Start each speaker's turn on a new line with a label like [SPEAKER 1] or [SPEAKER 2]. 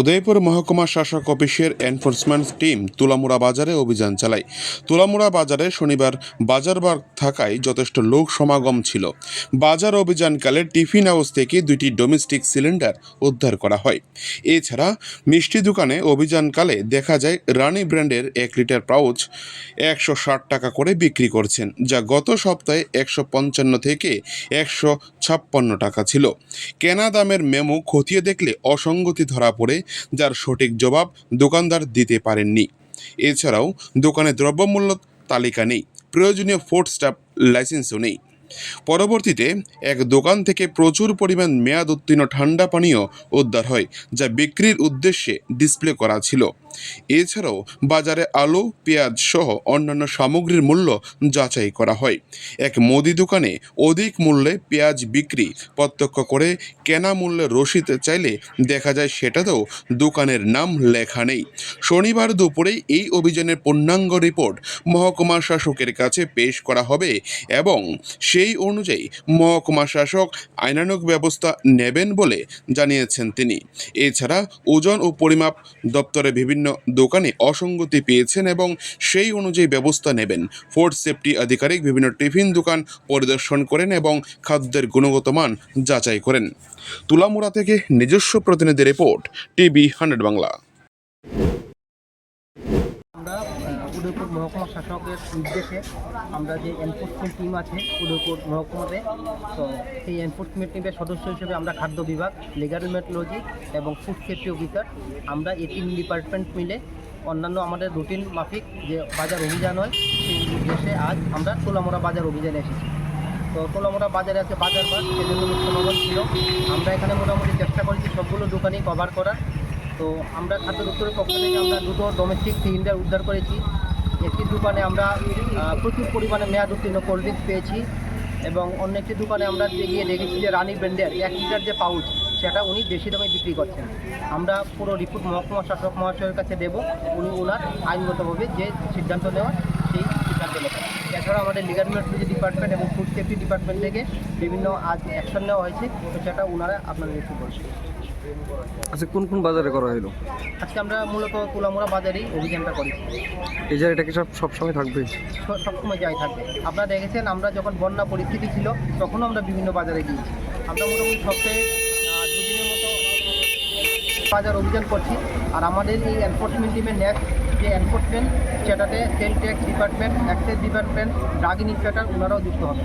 [SPEAKER 1] উদয়পুর মহকুমা শাসক অফিসের এনফোর্সমেন্ট টিম তুলামুড়া বাজারে অভিযান চালায়। তুলামুড়া বাজারে শনিবার বাজার বার থাকায় যথেষ্ট লোক সমাগম ছিল। বাজার অভিযানকালে টিফিন হাউস থেকে দুইটি ডোমেস্টিক সিলিন্ডার উদ্ধার করা হয়। এছাড়া মিষ্টি দোকানে অভিযানকালে দেখা যায়, রানি ব্র্যান্ডের এক লিটার পাউচ একশো ষাট টাকা করে বিক্রি করছেন, যা গত সপ্তাহে একশো পঞ্চান্ন থেকে একশো ছাপ্পান্ন টাকা ছিল। কেনা দামের মেমো খতিয়ে দেখলে অসঙ্গতি ধরা পড়ে, যার সঠিক জবাব দোকানদার দিতে পারেননি। এছাড়াও দোকানে দ্রব্যমূল্য তালিকা নেই, প্রয়োজনীয় ফোর্ট স্টাফ লাইসেন্সও নেই। পরবর্তীতে এক দোকান থেকে প্রচুর পরিমাণ মেয়াদ উত্তীর্ণ ঠান্ডা পানীয় উদ্ধার হয়, যা বিক্রির উদ্দেশ্যে ডিসপ্লে করা ছিল। এছাড়াও বাজারে আলু, পেঁয়াজ সহ অন্যান্য সামগ্রীর মূল্য যাচাই করা হয়। এক মুদি দোকানে অধিক মূল্যে পেঁয়াজ বিক্রি, প্রত্যক্ষ করে কেনা মূল্যে রসিদ চাইলে দেখা যায় সেটাতেও দোকানের নাম লেখা নেই। শনিবার দুপুরে এই অভিযানের পূর্ণাঙ্গ রিপোর্ট মহকুমা শাসকের কাছে পেশ করা হবে এবং সেই অনুযায়ী মহকুমা শাসক আইনানুগ ব্যবস্থা নেবেন বলে জানিয়েছেন তিনি। এছাড়া ওজন ও পরিমাপ দপ্তরে বিভিন্ন দোকানে অসঙ্গতি পেয়েছেন এবং সেই অনুযায়ী ব্যবস্থা নেবেন। ফুড সেফটি আধিকারিক বিভিন্ন টিফিন দোকান পরিদর্শন করেন এবং খাদ্যের গুণগত মান যাচাই করেন। তুলামুড়া থেকে নিজস্ব প্রতিনিধি report, TV hundred Bangla.
[SPEAKER 2] Udaipur মহকুমা শাসকের নির্দেশে আমরা যে এনফোর্সমেন্ট টিম আছে উদয়পুর মহকুমাতে, তো সেই এনফোর্সমেন্ট টিমের সদস্য হিসেবে আমরা খাদ্য বিভাগ লিগাল মেট্রোলজি এবং ফুড সেফটি অফিসার আমরা এই তিন ডিপার্টমেন্ট মিলে অন্যান্য আমাদের রুটিন মাফিক যে বাজার অভিযান হয়, সেই উদ্দেশ্যে আজ আমরা তোলামোড়া বাজার অভিযানে এসেছি। তো তোলামোড়া বাজারে আছে বাজার বার সেজন্য ছিল। আমরা এখানে মোটামুটি চেষ্টা করেছি সবগুলো দোকানেই কভার করার। তো আমরা খাদ্য দপ্তরের পক্ষ থেকে আমরা দুটো ডোমেস্টিক সিলিন্ডার উদ্ধার করেছি। একটি দোকানে আমরা প্রচুর পরিমাণে মেয়াদ উত্তীর্ণ কোল্ড ড্রিঙ্কস পেয়েছি এবং অন্য একটি দোকানে আমরা গিয়ে দেখেছি যে রানী ব্র্যান্ডের এক লিটার যে পাউচ, সেটা উনি বেশি দামে বিক্রি করছেন। আমরা পুরো রিপোর্ট মহকুমা শাসক মহাশয়ের কাছে দেব, উনি ওনার আইনগতভাবে যে সিদ্ধান্ত নেওয়ার সেই সিদ্ধান্ত নেবেন। এছাড়া আমাদের লিগাল মেট্রোলজি ডিপার্টমেন্ট এবং ফুড সেফটি ডিপার্টমেন্ট থেকে বিভিন্ন আজ অ্যাকশন নেওয়া হয়েছে। তো সেটা ওনারা আপনাদের একটু বলছেন।
[SPEAKER 3] আচ্ছা কোন কোন বাজারে করা হলো
[SPEAKER 2] আজকে আমরা মূলত তুলামোড়া বাজারেই অভিযানটা করেছি
[SPEAKER 3] এই জায়গাটা কি সব সবসময় থাকবে?
[SPEAKER 2] সবসময় যাই থাকবে। আপনারা দেখেছেন আমরা যখন বন্যা পরিস্থিতি ছিল তখনও আমরা বিভিন্ন বাজারে গিয়েছি। আমরা মোটামুটি সপ্তাহে দুদিনের মতো বাজার অভিযান করছি। আর আমাদের এই এনফোর্সমেন্ট টিমের নেক্সট যে এনফোর্সমেন্ট সেটাতে sale tax department excise department drug inspector ওনারাও যুক্ত হবে।